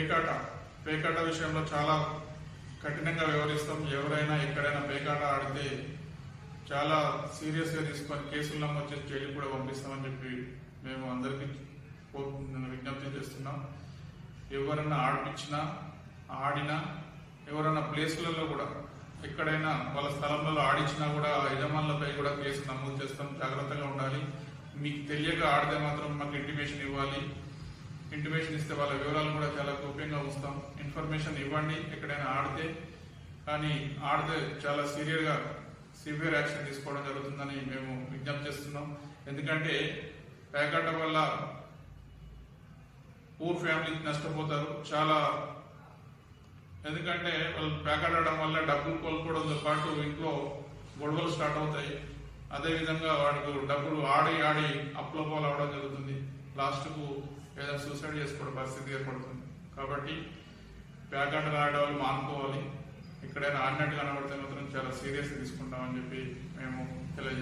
పేకాట. పేకాట విషయంలో చాలా కఠినంగా వ్యవహరిస్తాం. ఎవరైనా ఎక్కడైనా పేకాట ఆడితే చాలా సీరియస్గా తీసుకొని కేసులు నమోదు చేసి కూడా పంపిస్తామని చెప్పి మేము అందరికీ విజ్ఞప్తి చేస్తున్నాం. ఎవరైనా ఆడిపించినా ఆడినా ఎవరైనా ప్లేసులలో కూడా ఎక్కడైనా వాళ్ళ స్థలంలో ఆడించినా కూడా యజమానులపై కూడా కేసు నమోదు చేస్తాం. జాగ్రత్తగా ఉండాలి. మీకు తెలియక ఆడితే మాత్రం మాకు ఇంటిమేషన్ ఇవ్వాలి. ఇంటిమేషన్ ఇస్తే వాళ్ళ వివరాలు కూడా చాలా గోప్యంగా ఉంచుతాం ఇన్ఫర్మేషన్ ఇవ్వండి ఎక్కడైనా ఆడితే. కానీ ఆడితే చాలా సీరియర్గా సివియర్ యాక్షన్ తీసుకోవడం జరుగుతుందని మేము విజ్ఞప్తి చేస్తున్నాం. ఎందుకంటే పేకాట వల్ల పూర్ ఫ్యామిలీ నష్టపోతారు. చాలా ఎందుకంటే వాళ్ళు ప్యాకెట్ వల్ల డబ్బులు కోల్పోవడంతో పాటు ఇంట్లో గొడవలు స్టార్ట్ అవుతాయి. అదేవిధంగా వాడికి డబ్బులు ఆడి ఆడి అప్పుల పాలు అవడం జరుగుతుంది. లాస్ట్కు లేదా ఏదైనా సూసైడ్ చేసుకోవడం పరిస్థితి ఏర్పడుతుంది. కాబట్టి బ్యాక్గ్రౌండ్ ఆడే వాళ్ళు మానుకోవాలి. ఎక్కడైనా ఆడినట్టు కనబడితే మాత్రం చాలా సీరియస్ తీసుకుంటామని చెప్పి మేము తెలియజేస్తాం